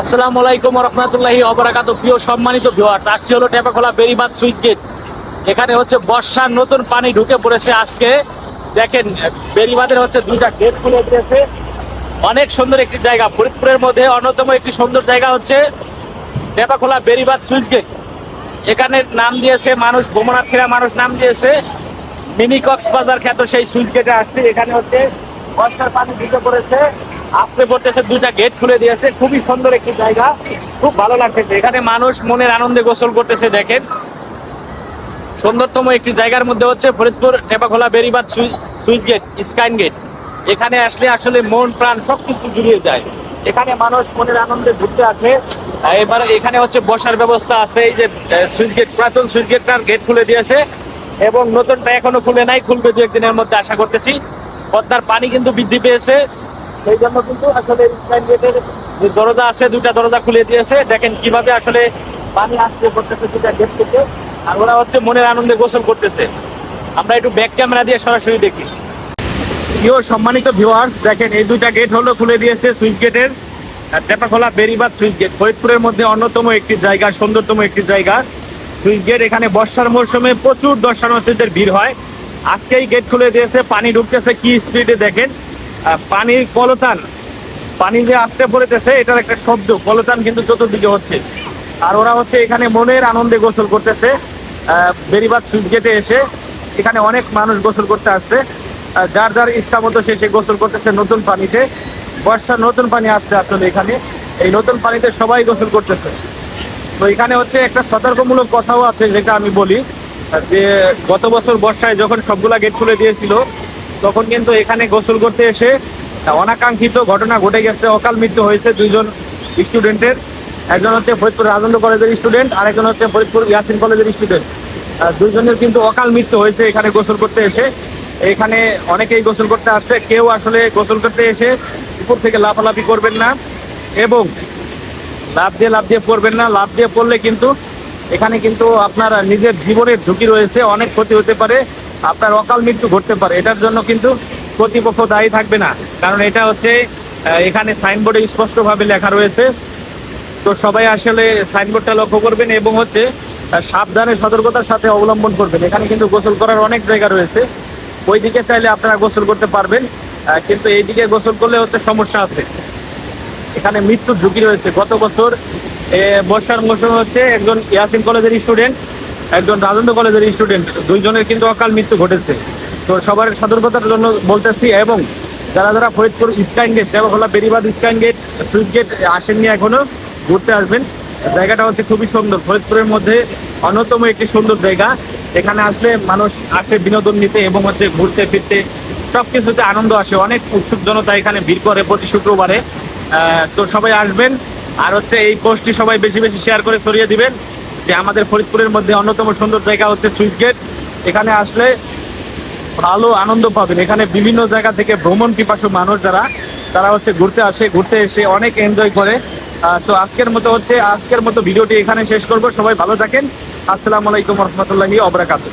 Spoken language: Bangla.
আসসালামু আলাইকুম রহমতুল্লাহি অবরাকাত প্রিয় সম্মানিত ভিউয়ার্স আসছি হলো টেপাখোলা বেরিবাদ সুইচ গেট। এখানে হচ্ছে বর্ষার নতুন পানি ঢুকে পড়েছে আজকে। দেখেন বেরিবাদের হচ্ছে দুইটা গেট খুলে দিয়েছে। অনেক সুন্দর একটি জায়গা, ফরিদপুরের মধ্যে অন্যতম একটি সুন্দর জায়গা হচ্ছে টেপাখোলা বেরিবাদ সুইচ গেট। এখানে নাম দিয়েছে মানুষ, ভ্রমণার্থীরা মানুষ নাম দিয়েছে। মিনি কক্সবাজার খ্যাত সেই সুইচ গেটে আসছে। এখানে হচ্ছে বর্ষার পানি ঢুকে পড়েছে। আসতে পড়তেছে দুটা গেট খুলে দিয়েছে। খুবই সুন্দর একটি জায়গা। খুব ভালো লাগতেছে। এখানে মানুষ মনের আনন্দে গোসল করতেছে, দেখেন। সুন্দরতম একটি জায়গার মধ্যে হচ্ছে ফরিদপুর, টেপাখোলা বেরিবাদ সুই- সুইচ গেট স্কাইন গেট এখানে আসলে আসলে মন, প্রাণ সবকিছু জুড়িয়ে যায়। এখানে মানুষ মনের আনন্দে ঘুরতে আসে। এবার এখানে হচ্ছে বসার ব্যবস্থা আছে। এই যে সুইচ গেট পুরাতন সুইচ গেটটার গেট খুলে দিয়েছে। এবং নতুনটা এখনও খুলে নাই। খুলবে দু একদিনের মধ্যে, আশা করতেছি। পদ্মার পানি কিন্তু বৃদ্ধি পেয়েছে। সেই জন্য কিন্তু আসলে স্কাইন গেটের যে দরজা আছে দুটা দরজা খুলে দিয়েছে। দেখেন কীভাবে আসলে পানি আসতে করতেছে দুটা গেট থেকে। আর ওরা হচ্ছে মনের আনন্দে গোসল করতেছে। আমরা একটু ব্যাক ক্যামেরা দিয়ে সরাসরি দেখি। প্রিয় সম্মানিত ভিউয়ার্স দেখেন এই দুইটা গেট হলো, খুলে দিয়েছে সুইচ গেটের টেপাখোলা বেরিবাদ সুইচ গেট ফরিদপুরের মধ্যে অন্যতম একটি জায়গা, সুন্দরতম একটি জায়গা। সুইচ গেট এখানে বর্ষার মৌসুমে প্রচুর দর্শনার্থীদের ভিড় হয়। আজকেই গেট খুলে দিয়েছে, পানি ঢুকতেছে কি স্পিডে দেখেন। পানির কলতান পানি যে আসতে পড়েতেছে, এটার একটা শব্দ। কলতান কিন্তু চতুর্দিকে হচ্ছে। আর ওরা হচ্ছে এখানে মনের আনন্দে গোসল করতেছে। বেরিবাদ সুইচ গেটে এসে এখানে অনেক মানুষ গোসল করতে আসছে। যার যার ইচ্ছা মতো সে সে গোসল করতেছে নতুন পানিতে। বর্ষার নতুন পানি আসছে আসলে এখানে। এই নতুন পানিতে সবাই গোসল করতেছে। তো এখানে হচ্ছে একটা সতর্কমূলক কথাও আছে, যেটা আমি বলি। যে গত বছর বর্ষায় যখন সবগুলা গেট খুলে দিয়েছিল তখন কিন্তু এখানে গোসল করতে এসে অনাকাঙ্ক্ষিত ঘটনা ঘটে গেছে। অকাল মৃত্যু হয়েছে দুইজন স্টুডেন্টের। একজন হচ্ছে ফরিদপুর রাজেন্দ্র কলেজের স্টুডেন্ট আর একজন হচ্ছে ফরিদপুর ইয়াসিন কলেজের স্টুডেন্ট। দুইজনের কিন্তু অকাল মৃত্যু হয়েছে এখানে গোসল করতে এসে। এখানে অনেকেই গোসল করতে আসছে, কেউ আসলে গোসল করতে এসে উপর থেকে লাফালাফি করবেন না এবং লাভ দিয়ে লাভ দিয়ে পড়বেন না। লাভ দিয়ে পড়লে কিন্তু এখানে কিন্তু আপনার নিজের জীবনের ঝুঁকি রয়েছে, অনেক ক্ষতি হতে পারে। আপনার অকাল মৃত্যু ঘটতে পারে। এটার জন্য কিন্তু কর্তৃপক্ষ দায়ী থাকবে না। কারণ এটা হচ্ছে এখানে সাইনবোর্ডে স্পষ্টভাবে লেখা রয়েছে। তো সবাই আসলে সাইনবোর্ডটা লক্ষ্য করবেন এবং হচ্ছে সাবধানে সতর্কতার সাথে অবলম্বন করবেন। এখানে কিন্তু গোসল করার অনেক জায়গা রয়েছে। ওই দিকে চাইলে আপনারা গোসল করতে পারবেন। কিন্তু এই দিকে গোসল করলে হচ্ছে সমস্যা আছে। এখানে মৃত্যুর ঝুঁকি রয়েছে। গত বছর বর্ষার মৌসুমে হচ্ছে একজন ইয়াসিন কলেজের স্টুডেন্ট একজন রাজেন্দ্র কলেজের স্টুডেন্ট দুইজনের কিন্তু অকাল মৃত্যু ঘটেছে। তো সবার সতর্কতার জন্য বলতেছি, এবং যারা যারা ফরিদপুর স্কাইন গেট, দেবাখোলা বেরিবাদ স্কাইন গেট, সুইচ গেট আসেননি এখনও, ঘুরতে আসবেন। জায়গাটা হচ্ছে খুবই সুন্দর। ফরিদপুরের মধ্যে অন্যতম একটি সুন্দর জায়গা। এখানে আসলে মানুষ আসে বিনোদন নিতে এবং হচ্ছে ঘুরতে ফিরতে। সবকিছুতে আনন্দ আসে, অনেক উৎসুক জনতা এখানে ভিড় করে প্রতি শুক্রবারে। তো সবাই আসবেন। আর হচ্ছে এই পোস্টটি সবাই বেশি বেশি শেয়ার করে ছড়িয়ে দিবেন। যে আমাদের ফরিদপুরের মধ্যে অন্যতম সুন্দর জায়গা হচ্ছে সুইচ গেট। এখানে আসলে ভালো আনন্দ পাবেন। এখানে বিভিন্ন জায়গা থেকে ভ্রমণ পিপাসু মানুষ যারা, তারা হচ্ছে ঘুরতে আসে, ঘুরতে এসে অনেক এনজয় করে। তো আজকের মতো হচ্ছে, আজকের মতো ভিডিওটি এখানে শেষ করব। সবাই ভালো থাকেন। আসসালামু আলাইকুম রহমতুল্লাহি অবরাকাতুহ